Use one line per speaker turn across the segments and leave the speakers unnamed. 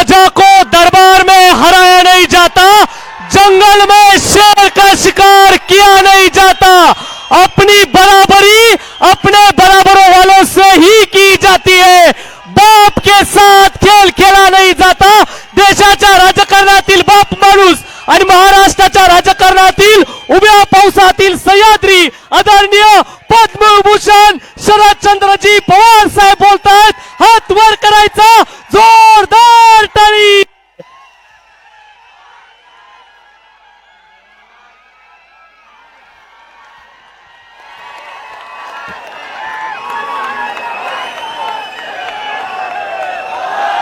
Atako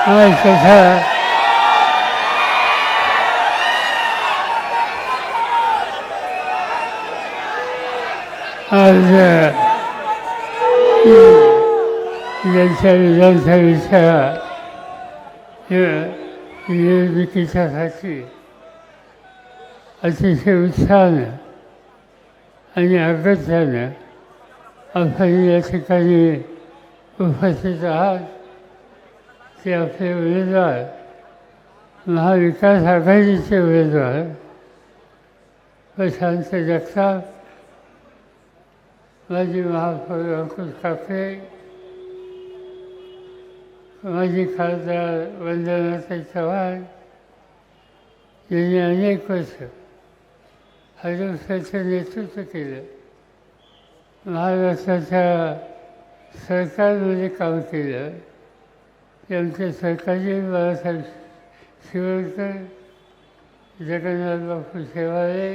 अच्छा आज यांच्या विधानसभेच्या निवडणुकीच्यासाठी अतिशय उत्साहानं आणि अगत्यानं आपण या ठिकाणी उपस्थित आहात ते आपले उमेदवार महाविकास आघाडीचे उमेदवार प्रशांत जगताप. माजी महापौर अंकुश काकडे माजी खासदार वंदनाताई चव्हाण. यांनी अनेक वर्ष हरिवसाचं नेतृत्व केलं. महाराष्ट्राच्या सरकारमध्ये काम केलं. यांचे सरकारी बाळासाहेब शिवळकर जगन्नाथ बापू शेवाळे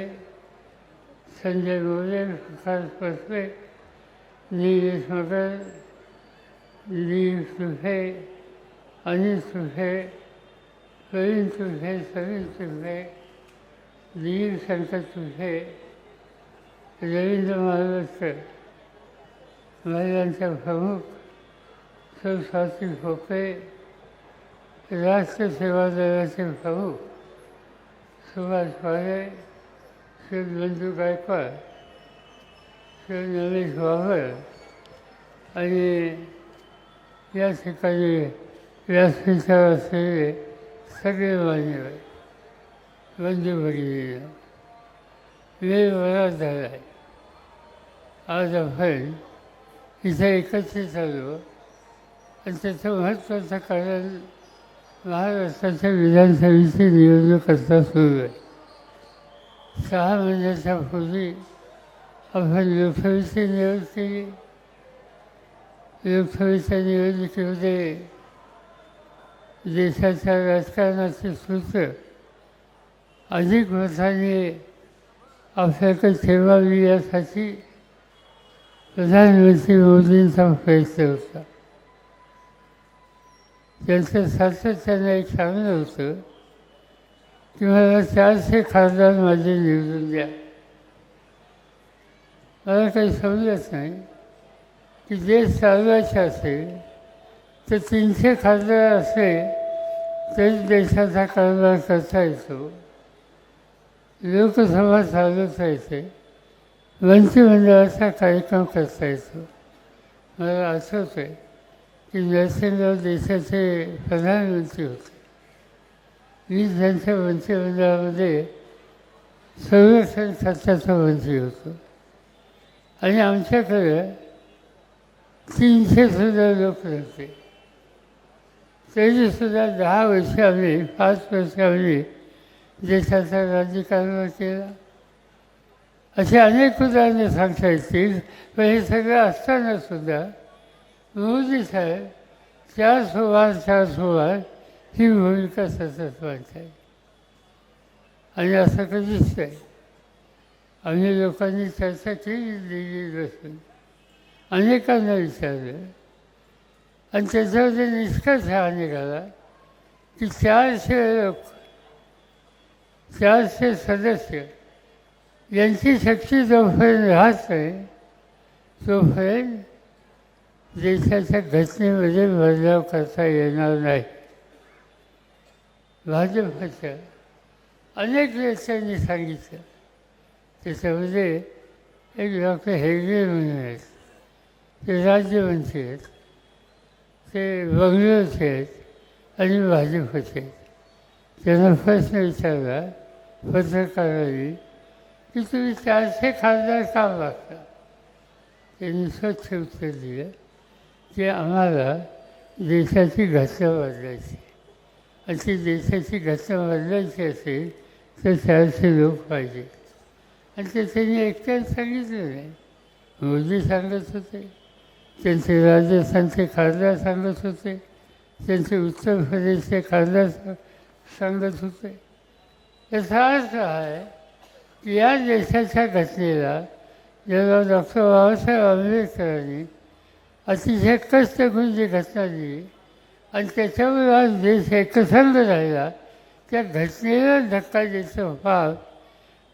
संजय मोरे प्रकाश पसरे निलेश मगर दिलीप सुफे अनिल सुफे प्रवीण सुफे समीर सुफे दिलीप शंकर सुफे रवींद्र महाराष्ट्र महिलांच्या प्रमुख सुशासी खोपे राष्ट्र सेवा दलाचे प्रमुख सुभाष पारे श्री बंधू गायकवाड श्री नरेश वाघर आणि या ठिकाणी व्यासपीठावर असलेले सगळे मान्यवर बंधू भगिनी वेळ बरा झाला आहे आज आपण इथे एकत्रित आलो. आणि त्याचं महत्त्वाचं कारण महाराष्ट्राच्या विधानसभेची निवडणूक आता सुरू आहे. सहा महिन्याच्या पूर्वी आपण लोकसभेची निवड केली लोकसभेच्या निवडणुकीमध्ये देशाच्या राजकारणाचे सूत्र अधिक मताने आपल्याकडे ठेवावी यासाठी प्रधानमंत्री मोदींचा प्रयत्न होता. त्यांचं सातत्याने एक सांगणं होतं. की मला चारशे खासदार माझे निवडून द्या. मला काही समजत नाही की देश चालवायचे असेल तर तीनशे खासदार असले तरी देशाचा कारभार करता येतो. लोकसभा चालवता येते. मंत्रिमंडळाचा कार्यक्रम करता येतो. मला आठवतं आहे की नरसिंहराव देशाचे प्रधानमंत्री होते. मी त्यांच्या मंत्रिमंडळामध्ये संरक्षण खात्याचा मंत्री होतो. आणि आमच्याकडे तीनशे सुद्धा लोक राहते तरीसुद्धा दहा वर्ष आम्ही पाच वर्ष आम्ही देशाचा राज्यकारभार केला. असे अनेक उदाहरणं सांगता येतील पण हे सगळं असतानासुद्धा रोज आहे साहेब चार सुवार चार सुवार ही भूमिका सतत मांडताय आणि असं कधीच नाही. आम्ही लोकांनी चर्चा केली दिली बसून अनेकांना विचारलं. आणि त्याच्यामध्ये निष्कर्ष हा निघाला की चारशे लोक चारशे सदस्य यांची शक्ती जोपर्यंत राहत नाही तोपर्यंत देशाच्या घटनेमध्ये बदलाव करता येणार नाही. भाजपचं अनेक नेत्यांनी सांगितलं त्याच्यामध्ये एक डॉक्टर हेगडे म्हणून आहेत ते राज्यमंत्री आहेत ते बंगलोरचे आहेत आणि भाजपचे आहेत. त्यांना प्रश्न विचारला पत्रकारांनी की तुम्ही चारशे खासदार का मागता? त्यांनी स्वच्छ उत्तर दिलं. की आम्हाला देशाची घटना बदलायची आणि ती देशाची घटना बदलायची असेल तर चारशे लोक पाहिजे. आणि ते त्यांनी एकट्याने सांगितलं नाही. मोदी सांगत होते. त्यांचे राजस्थानचे खासदार सांगत होते. त्यांचे उत्तर प्रदेशचे खासदार सांगत होते. याचा अर्थ आहे की या देशाच्या घटनेला ज्याला डॉक्टर बाबासाहेब आंबेडकरांनी अतिशय कष्ट घेऊन जी घटना दिली आणि त्याच्यामुळे आज देश एकसंध राहिला त्या घटनेला धक्का द्यायचं भाग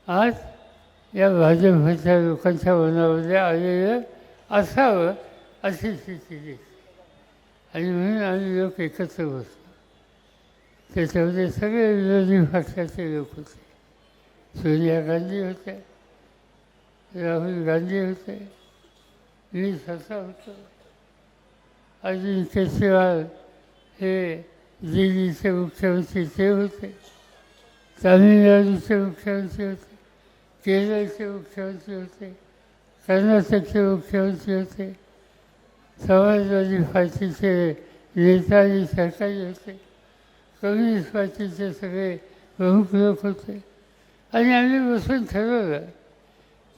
आज या भाजपच्या लोकांच्या मनामध्ये आलेलं असावं अशी स्थिती दिसते आणि म्हणून आम्ही लोक एकत्र बसतो त्याच्यामध्ये सगळे विरोधी पक्षाचे लोक होते. सोनिया गांधी होत्या राहुल गांधी होते मी स्वतः होतो. अजून केजरीवाल हे दिल्लीचे मुख्यमंत्री ते होते तामिळनाडूचे मुख्यमंत्री होते. केरळचे मुख्यमंत्री होते. कर्नाटकचे मुख्यमंत्री होते. समाजवादी पार्टीचे नेता आणि सरकारी होते. कम्युनिस्ट पार्टीचे सगळे प्रमुख लोक होते. आणि आम्ही बसून ठरवलं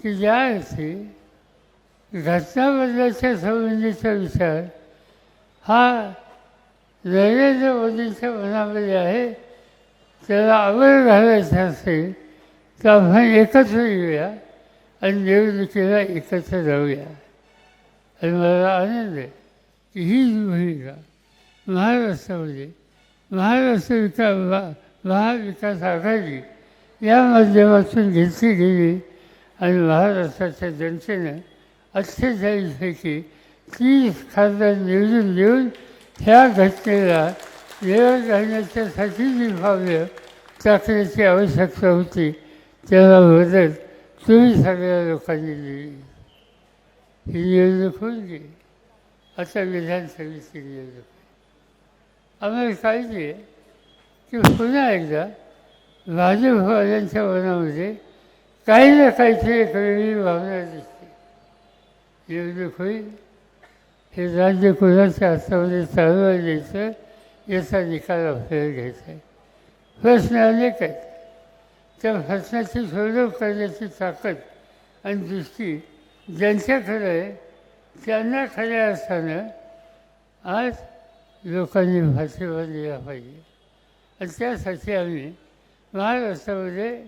की ज्या अर्थी घटना बदलाच्या संबंधीचा विचार हा नरेंद्र मोदींच्या मनामध्ये आहे. त्याला आवड घालायचा असेल तर आपण एकत्र येऊया आणि निवडणुकीला एकत्र जाऊया. आणि मला आनंद आहे की ही भूमिका महाराष्ट्रामध्ये महाराष्ट्र विकास महा महाविकास आघाडी या माध्यमातून घेतली गेली आणि महाराष्ट्राच्या जनतेनं अठ्ठेचाळीसपैकी ती खासदार निवडून देऊन ह्या घटनेला वेळ घालण्याच्यासाठी जी भाव्य टाकण्याची आवश्यकता होती. त्याला मदत तुम्ही सगळ्या लोकांनी दिली. ही निवडणूक होऊन गेली. आता विधानसभेची निवडणूक आम्हाला काळजी आहे की पुन्हा एकदा भाजपवाल्यांच्या मनामध्ये काही ना काहीतरी एक वेगळी भावना दिसते. निवडणूक होईल. हे राज्य कुणाच्या हातामध्ये चालवा द्यायचं याचा निकाल आपल्याला घ्यायचा आहे. प्रश्न अनेक आहेत. त्या प्रश्नाची सोडव करण्याची ताकद आणि दृष्टी ज्यांच्याकडे आहे त्यांना खऱ्या असताना आज लोकांनी भाषेवर दिला पाहिजे. आणि त्यासाठी आम्ही महाराष्ट्रामध्ये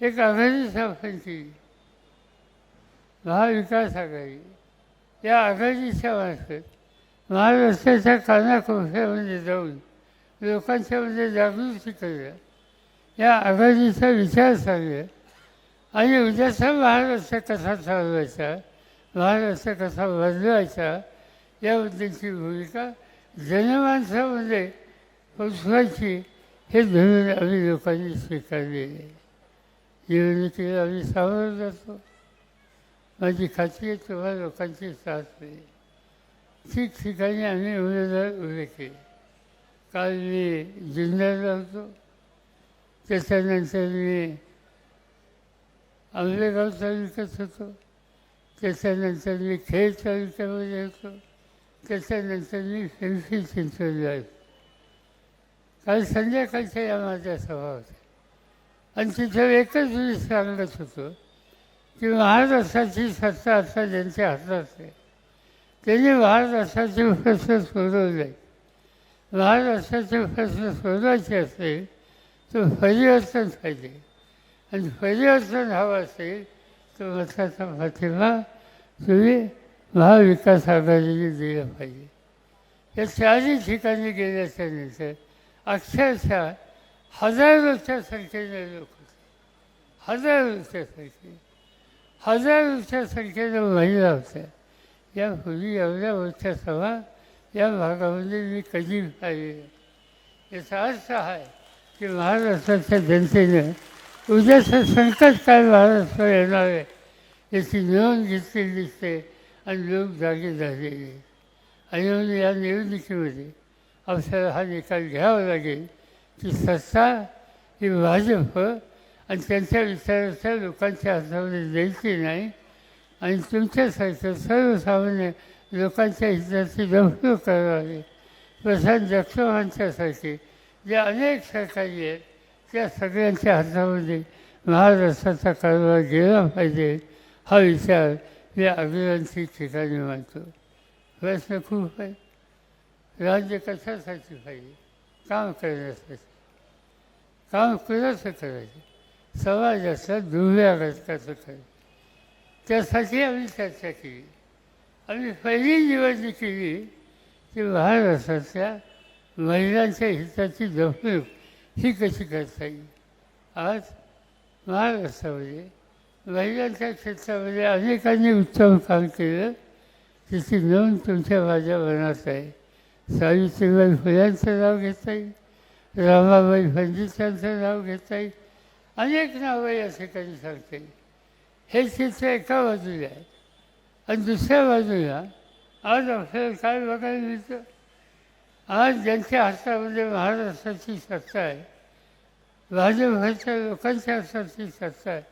एक आघाडी स्थापन केली. महाविकास आघाडी. या आघाडीच्या मार्फत महाराष्ट्राच्या कानाकोपऱ्यामध्ये जाऊन लोकांच्यामध्ये जागृती करूया. या आघाडीचा विचार सांगूया. आणि उद्याचा महाराष्ट्र कसा चालवायचा महाराष्ट्र कसा बदलवायचा याबद्दलची भूमिका जनमानसामध्ये पोचवायची हे धोरण आम्ही लोकांनी स्वीकारलेले आहे. निवडणुकीला आम्ही सामोरं जातो. माझी खात्री आहे लोकांची साथ मिळेल ठिकठिकाणी आम्ही उमेदवार उभे केले. काल मी जुन्नरला होतो. त्याच्यानंतर मी आंबेगाव तालुक्यात होतो. त्याच्यानंतर मी खेड तालुक्यामध्ये होतो. त्याच्यानंतर मी पिंपरी चिंचवडला होतो. काल संध्याकाळच्या या माझ्या सभा होत्या. आणि तिथं एकच मी सांगत होतो की महाराष्ट्राची सत्ता आता ज्यांच्या हातात आहे त्यांनी महाराष्ट्राचे प्रश्न सोडवले महाराष्ट्राचे प्रश्न सोडवायचे असेल तर परिवर्तन पाहिजे आणि परिवर्तन हवं असेल तर मताचा पाठिंबा तुम्ही महाविकास आघाडीने दिला पाहिजे. या चारही ठिकाणी गेल्याच्यानंतर अक्षरशः हजारोच्या संख्येने लोक होते. हजारोच्या संख्येने हजारोच्या संख्येनं महिला होत्या. यापूर्वी एवढ्या मोठ्या सभा या भागामध्ये मी कधी पाहिली याचा अर्थ आहे की महाराष्ट्राच्या जनतेने उद्याचं संकट काय महाराष्ट्र येणार आहे याची नोंद घेतली दिसते आणि लोक जागे झालेले. आणि म्हणून या निवडणुकीमध्ये आपल्याला हा निकाल घ्यावा लागेल की सत्ता ही भाजप आणि त्यांच्या विचाराच्या लोकांच्या हातामध्ये द्यायची नाही. आणि तुमच्यासारख्या सर्वसामान्य लोकांच्या हिताची जपणूक करावी प्रशांत जगतावांच्यासारखे जे अनेक सरकारी आहेत त्या सगळ्यांच्या हातामध्ये महाराष्ट्राचा कारभार गेला पाहिजे हा विचार मी अग्रांची ठिकाणी मानतो. प्रश्न खूप आहे. राज्य कशासाठी पाहिजे? काम करण्यासाठी. काम कुणाचं करायचं? समाजाचा दुर्व्याघात होत आहे त्यासाठी आम्ही चर्चा केली. आम्ही पहिली निवडणूक केली की महाराष्ट्राच्या महिलांच्या हिताची जपणूक ही कशी करता येईल? आज महाराष्ट्रामध्ये महिलांच्या क्षेत्रामध्ये अनेकांनी उत्तम काम केलं. त्याची नोंद तुमच्या माझ्या मनात आहे. सावित्रीबाई फुल्यांचं नाव घेता येईल. रामाबाई पंडितांचं नाव घेता येईल. अनेक नावं या ठिकाणी सांगते. हे चित्र एका बाजूला आहे आणि दुसऱ्या बाजूला आज आपल्याला काय बघायला मिळतं? आज ज्यांच्या हातामध्ये महाराष्ट्राची सत्ता आहे भाजपच्या लोकांच्या हाताची सत्ता आहे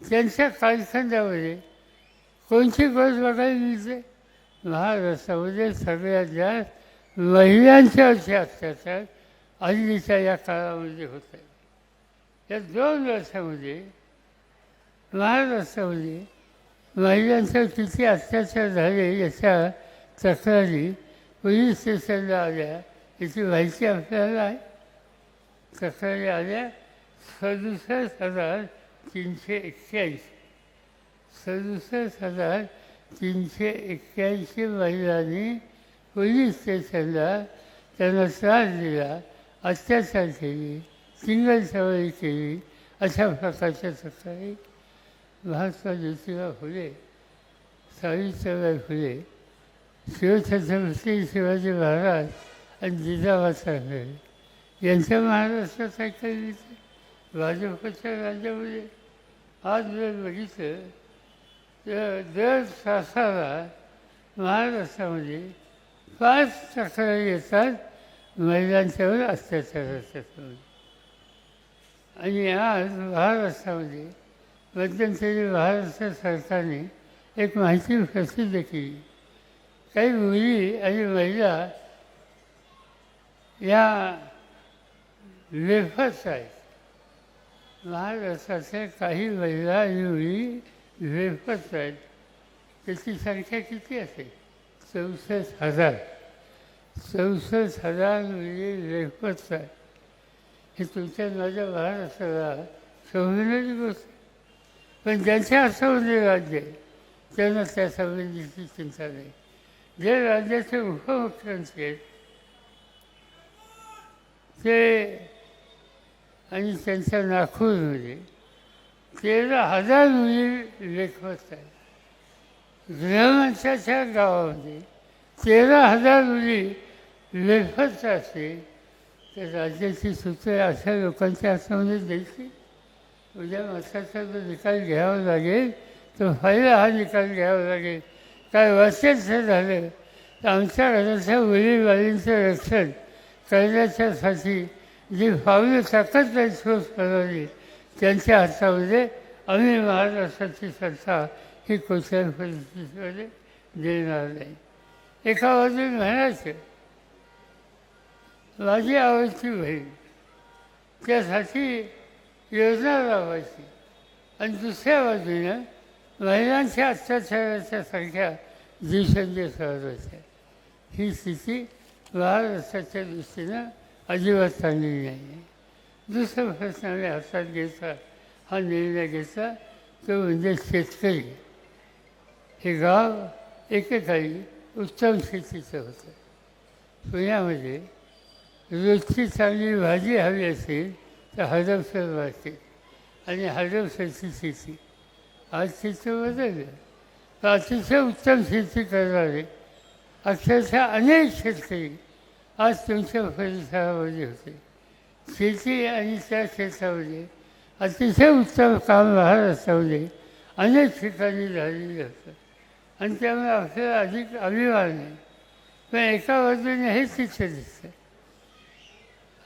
त्यांच्या कालखंडामध्ये कोणती गोष्ट बघायला मिळते? महाराष्ट्रामध्ये सगळ्यात जास्त महिलांच्यावरचे अत्याचार अलीच्या या काळामध्ये होत आहे या दोन वर्षामध्ये महाराष्ट्रामध्ये महिलांचा किती अत्याचार झाले याच्या तक्रारी पोलीस स्टेशनला आल्या याची माहिती आपल्याला आहे? तक्रारी आल्या सदुसष्ट हजार तीनशे एक्क्याऐंशी. सदुसष्ट हजार तीनशे एक्क्याऐंशी महिलांनी पोलीस स्टेशनला त्यांना त्रास दिला अत्याचार केली. सिंगल सवारी केली अशा प्रकारच्या तक्रारी महात्मा ज्योतिबा फुले सावित्रीबाई फुले शिवछत्रपती शिवाजी महाराज आणि जिजाबा साहेब यांच्या महाराष्ट्रात ऐकायला भाजपच्या राज्यामध्ये आज जर बघितलं तर दर तासाला महाराष्ट्रामध्ये पाच तक्रारी येतात महिलांच्यावर अत्याचाराच्या संबंधी आणि आज महाराष्ट्रामध्ये मध्यंतरी महाराष्ट्र सरकारने एक माहिती प्रसिद्ध केली. काही मुली आणि महिला या वेफत आहेत. महाराष्ट्राच्या काही महिला आणि मुली वेफत आहेत. त्याची संख्या किती असेल? चौसष्ट हजार. चौसष्ट हजार मुली वेफत आहेत. हे तुमच्या माझ्या महाराष्ट्राला शोभण्याची गोष्ट पण पण ज्यांच्या हातामध्ये राज्य आहे त्यांना त्या संबंधीची चिंता नाही. जे राज्याचे उपमुख्यमंत्री आहेत ते आणि त्यांच्या नागपूरमध्ये तेरा हजार मुली लेखवत आहेत. गृहमंत्र्याच्या गावामध्ये तेरा हजार मुली लेखत असतील तर राज्याची सूत्रे अशा लोकांच्या हातामध्ये द्यायची. उद्या मताचा जो निकाल घ्यावा लागेल तो व्हायला हा निकाल घ्यावा लागेल. काय वर्षाचं झालं. तर आमच्या घराच्या मुलीबाळींचं रक्षण करण्याच्यासाठी जी पावलं ताकद नाही शोध बनवली त्यांच्या हातामध्ये आम्ही महाराष्ट्राची सत्ता ही कोणत्याही परिस्थितीमध्ये देणार नाही. एका बाजूने म्हणायचं माझी आवडती बहीण त्यासाठी योजना राबवायची आणि दुसऱ्या बाजूनं महिलांच्या अत्याचाराच्या संख्या दिवसेंदिवस वाढवायच्या ही स्थिती महाराष्ट्राच्या दृष्टीनं अजिबात चांगली नाही आहे दुसरा प्रश्न आम्ही हातात घ्यायचा हा निर्णय घेतला तो म्हणजे शेतकरी. हे गाव एकेकाळी उत्तम शेतीचं होतं. पुण्यामध्ये रोजची चांगली भाजी हवी असेल तर हडपसर वाटते आणि हडपसरची शेती. आज तिथं बदललं. तर अतिशय उत्तम शेती करणारे अक्षरशः अनेक शेतकरी आज तुमच्या परिसरामध्ये होते. शेती आणि त्या क्षेत्रामध्ये अतिशय उत्तम काम महाराष्ट्रामध्ये अनेक ठिकाणी झालेलं होतं आणि त्यामुळे आपल्याला अधिक अभिमान आहे. पण एका बाजूने हे चित्र दिसतं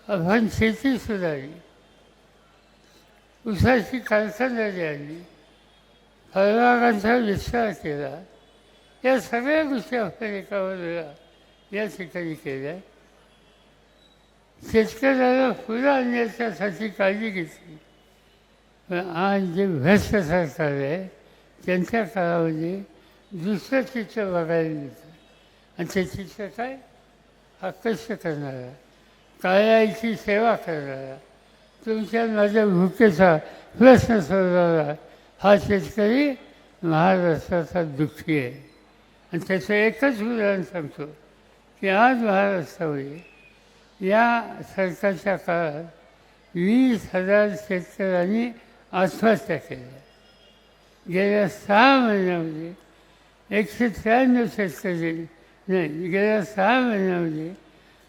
आपण शेती सुधारली उसाची कारखानदारी आली फळबागांचा विस्तार केला. या सगळ्या गोष्टी आपल्या एका बाजूला या ठिकाणी केल्या. शेतकऱ्याला फुलं आणण्याच्यासाठी काळजी घेतली. पण आज जे व्यस्त सरकार आहे त्यांच्या काळामध्ये दुसरं चित्र बघायला मिळतं. आणि ते चित्र काय? आकर्ष करणारा. काळ्याची सेवा करणारा. तुमच्या माझ्या भुकेचा प्रश्न सोडवणारा हा शेतकरी महाराष्ट्राचा दुःखी आहे. आणि त्याचं एकच उदाहरण सांगतो की आज महाराष्ट्रामध्ये या सरकारच्या काळात वीस हजार शेतकऱ्यांनी आत्महत्या केल्या. गेल्या सहा महिन्यामध्ये एकशे त्र्याण्णव शेतकरी नाही गेल्या सहा महिन्यामध्ये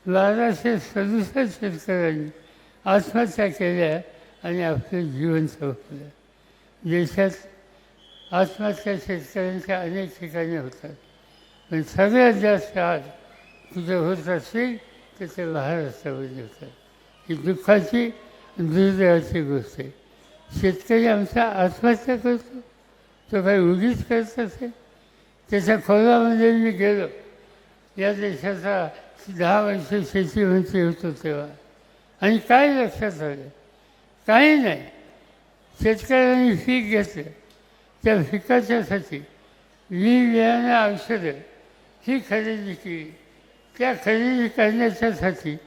बाराशे सदुसष्ट शेतकऱ्यांनी आत्महत्या केल्या आणि आपलं जीवन संपलं. देशात आत्महत्या शेतकऱ्यांच्या अनेक ठिकाणी होतात. पण सगळ्यात जास्त आज कुठे होत असेल तर ते महाराष्ट्रामध्ये होतात. ही दुःखाची दुर्दैवाची गोष्ट आहे. शेतकरी आमचा आत्महत्या करतो तो काही उगीच करत असेल त्याच्या खोलामध्ये मी गेलो. या देशाचा दहा वर्ष शेतीमंत्री होतो तेव्हा. आणि काय लक्षात आलं काही नाही. शेतकऱ्यांनी पीक घेतलं. त्या पिकाच्यासाठी वेगवेगळ्या औषधं ही खरेदी केली. त्या खरेदी करण्याच्यासाठी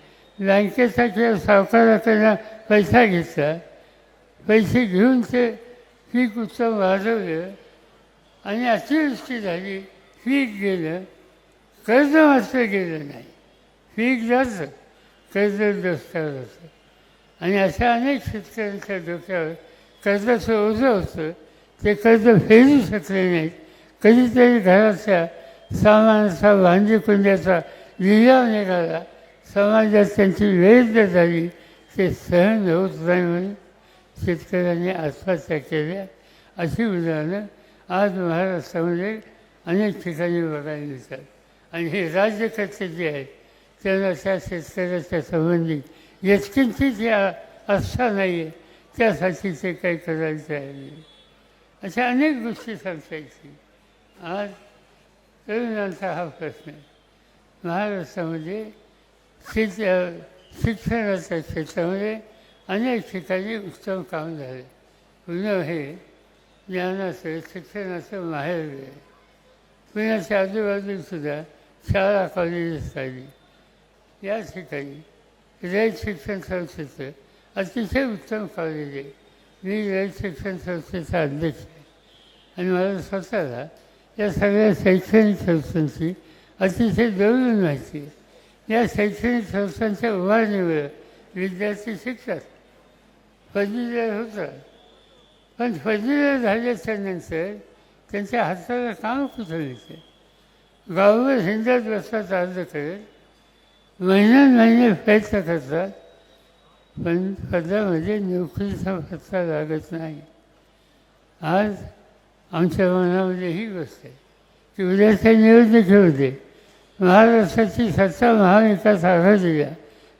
बँकेचा किंवा सावकाराकडनं पैसा घेतला. पैसे घेऊन ते पीक उत्सव वाढवलं. आणि अतिवृष्टी झाली. पीक गेलं. कर्ज मात्र गेलं नाही. पीक जातं कर्ज दोस्तावर जातं आणि अशा अनेक शेतकऱ्यांच्या डोक्यावर कर्जाचं ओझं होतं ते कर्ज फेरू शकले नाहीत. कधीतरी घराच्या सामानाचा भांडी कुंड्याचा लिलाव निघाला. समाजात त्यांची वैध झाली ते सहन होत नाही म्हणून शेतकऱ्यांनी आत्महत्या केल्या अशी उदाहरणं आज महाराष्ट्रामध्ये अनेक ठिकाणी बघायला मिळतात. आणि हे राज्यकर्ते जे आहेत त्यांना त्या शेतकऱ्याच्या संबंधी यत्किंचित या आस्था नाही आहे त्यासाठी ते काही करायचं आहे? नाही अशा अनेक गोष्टी सांगता येतील आज तरुणांचा हा प्रश्न आहे. महाराष्ट्रामध्ये शिक शिक्षणाच्या क्षेत्रामध्ये अनेक ठिकाणी उत्तम काम झाले. पुणे हे ज्ञानाचं शिक्षणाचं माहेर आहे. पुण्याच्या आजूबाजूसुद्धा शाळा कॉलेजेस आली या ठिकाणी रयत शिक्षण संस्थेचं अतिशय उत्तम कॉलेज आहे मी रयत शिक्षण संस्थेचा अध्यक्ष आहे. आणि मला स्वतःला या सगळ्या शैक्षणिक संस्थांची अतिशय जवळून माहिती आहे. या शैक्षणिक संस्थांच्या उभारणीवर विद्यार्थी शिकतात. पदवीधर होतात. पण पदवीधर झाल्याच्यानंतर त्यांच्या हाताला काम कुठं मिळते? गावभर हिंदत बसतात अर्ज करेल महिन्यान महिने प्रयत्न करतात पण पदामध्ये म्हणजे नोकरीचा पत्ता लागत नाही. आज आमच्या मनामध्ये ही गोष्ट आहे. की उद्याचे निवडणूक होते. महाराष्ट्राची सत्ता महाविकास आघाडीला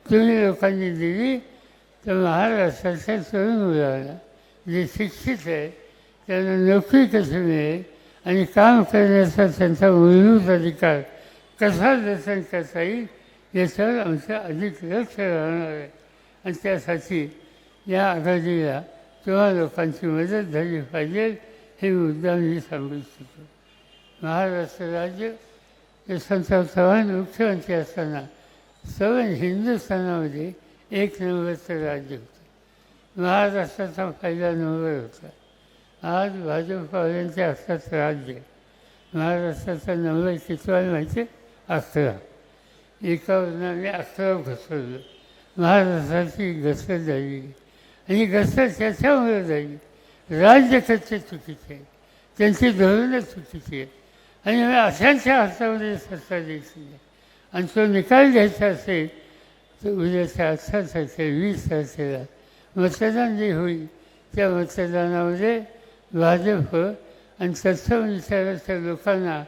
तुम्ही लोकांनी दिली तर महाराष्ट्राच्या तरुण मुलाला जे शिक्षित आहे त्यांना नोकरी कशी मिळेल आणि काम करण्याचा त्यांचा मूलभूत अधिकार कसा जतन करता येईल याच्यावर आमचं अधिक लक्ष राहणार. आहे आणि त्यासाठी या आघाडीला तेव्हा लोकांची मदत झाली पाहिजे हे मुद्दा मी सांगू इच्छितो. महाराष्ट्र राज्य यशवंतराव चव्हाण मुख्यमंत्री असताना सर्व हिंदुस्थानामध्ये एक नंबरचं राज्य होतं. महाराष्ट्राचा पहिला नंबर होता. आज भाजपवाल्यांच्या असतात राज्य. महाराष्ट्राचा नंबर कितवा माहिती आहे? अकरा एका आम्ही अकरा घसरलो. महाराष्ट्राची घसर झाली. आणि घसर त्याच्यामुळे झाली? राज्यकर्ते चुकीचे आहे. त्यांची धोरणं चुकीची आहे. आणि मग अशांच्या हातामध्ये सत्ता द्यायची नाही. आणि तो निकाल घ्यायचा असेल तर उद्याच्या अठरा तारखेला वीस तारखेला मतदान जे होईल त्या मतदानामध्ये भाजप आणि सत्ता विचाराच्या लोकांना